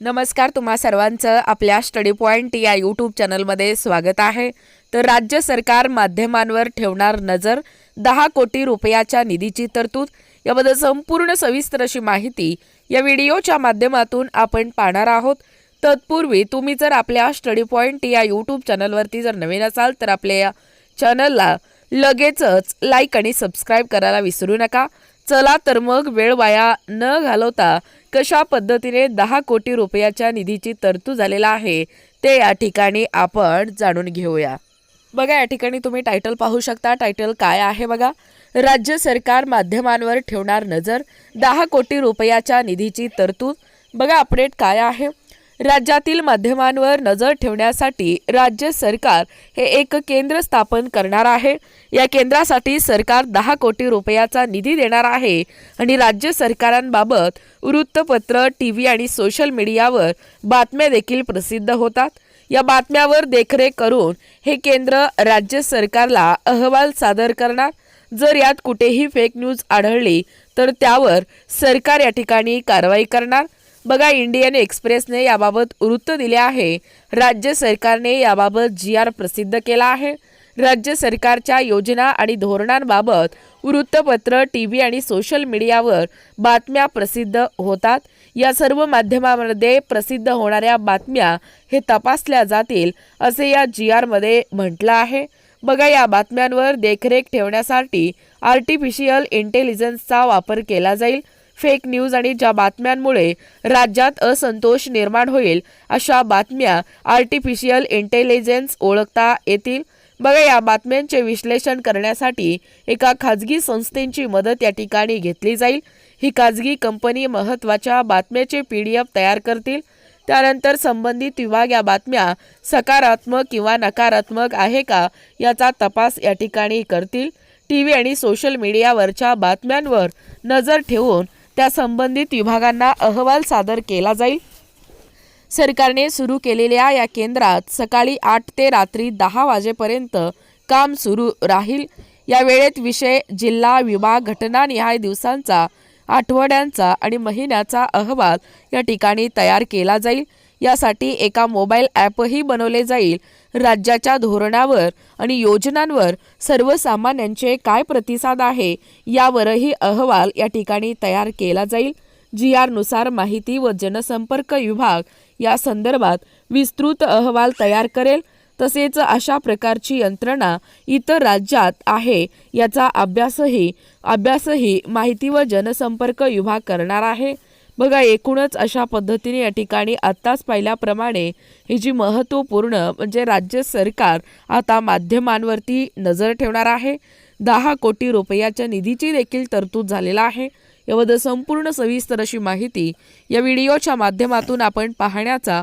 नमस्कार तुम्हा सर्वांचं आपल्या स्टडी पॉईंट या यूट्यूब चॅनलमध्ये स्वागत आहे. तर राज्य सरकार माध्यमांवर ठेवणार नजर दहा कोटी रुपयाच्या निधीची तरतूद याबद्दल संपूर्ण सविस्तर अशी माहिती या व्हिडिओच्या माध्यमातून आपण पाहणार आहोत. तत्पूर्वी तुम्ही जर आपल्या स्टडी पॉईंट या यूट्यूब चॅनलवरती जर नवीन असाल तर आपल्या या चॅनलला लगेचच लाईक आणि सबस्क्राईब करायला विसरू नका. चला तर मग वेळ वाया न घालवता कशा पद्धतीने दहा कोटी रुपयाच्या निधीची तरतूद झालेला आहे ते या ठिकाणी आपण जाणून घेऊया. बघा या ठिकाणी तुम्ही टायटल पाहू शकता. टायटल काय आहे बघा? राज्य सरकार माध्यमांवर ठेवणार नजर दहा कोटी रुपयाच्या निधीची तरतूद. बघा अपडेट काय आहे? राज्यातील माध्यमांवर नजर ठेवण्यासाठी राज्य सरकार हे एक केंद्र स्थापन करणार आहे. या केंद्रासाठी सरकार दहा कोटी रुपयाचा निधी देणार आहे आणि राज्य सरकारांबाबत वृत्तपत्र टी व्ही आणि सोशल मीडियावर बातम्या देखील प्रसिद्ध होतात. या बातम्यावर देखरेख करून हे केंद्र राज्य सरकारला अहवाल सादर करणार. जर यात कुठेही फेक न्यूज आढळली तर त्यावर सरकार या ठिकाणी कारवाई करणार. बघा इंडियन एक्सप्रेसने याबाबत वृत्त दिले आहे. राज्य सरकारने याबाबत जी आर प्रसिद्ध केला आहे. राज्य सरकारच्या योजना आणि धोरणांबाबत वृत्तपत्र टी व्ही आणि सोशल मीडियावर बातम्या प्रसिद्ध होतात. या सर्व माध्यमांमध्ये प्रसिद्ध होणाऱ्या बातम्या हे तपासल्या जातील असे या जी आरमध्ये म्हटलं आहे. बघा या बातम्यांवर देखरेख ठेवण्यासाठी आर्टिफिशियल इंटेलिजन्सचा वापर केला जाईल. फेक न्यूज आणि ज्या बातम्यांमुळे राज्यात असंतोष निर्माण होईल अशा बातम्या आर्टिफिशियल इंटेलिजन्स ओळखता येतील. बघा या बातम्यांचे विश्लेषण करण्यासाठी एका खाजगी संस्थेची मदत या ठिकाणी घेतली जाईल. ही खाजगी कंपनी महत्त्वाच्या बातम्याचे पी डी एफ तयार करतील. त्यानंतर संबंधित विभाग या बातम्या सकारात्मक किंवा नकारात्मक आहे का याचा तपास या ठिकाणी करतील. टी व्ही आणि सोशल मीडियावरच्या बातम्यांवर नजर ठेवून त्या संबंधित विभागांना अहवाल सादर केला जाईल. सरकारने सुरू केलेल्या या केंद्रात सकाळी आठ ते रात्री दहा वाजेपर्यंत काम सुरू राहील. या वेळेत विषय जिल्हा विभाग घटनानिहाय दिवसांचा आठवड्यांचा आणि महिन्याचा अहवाल या ठिकाणी तयार केला जाईल. यासाठी एका मोबाईल ॲपही बनवले जाईल. राज्याच्या धोरणावर आणि योजनांवर सर्वसामान्यांचे काय प्रतिसाद आहे यावरही अहवाल या ठिकाणी तयार केला जाईल. जी आरनुसार माहिती व जनसंपर्क विभाग या संदर्भात विस्तृत अहवाल तयार करेल. तसेच अशा प्रकारची यंत्रणा इतर राज्यात आहे याचा अभ्यासही अभ्यासही माहिती व जनसंपर्क विभाग करणार आहे. बघा एकूणच अशा पद्धतीने या ठिकाणी आत्ताच पाहिल्याप्रमाणे ही जी महत्त्वपूर्ण म्हणजे राज्य सरकार आता माध्यमांवरती नजर ठेवणार आहे. दहा कोटी रुपयाच्या निधीची देखील तरतूद झालेला आहे. याबद्दल संपूर्ण सविस्तर अशी माहिती या व्हिडिओच्या माध्यमातून आपण पाहण्याचा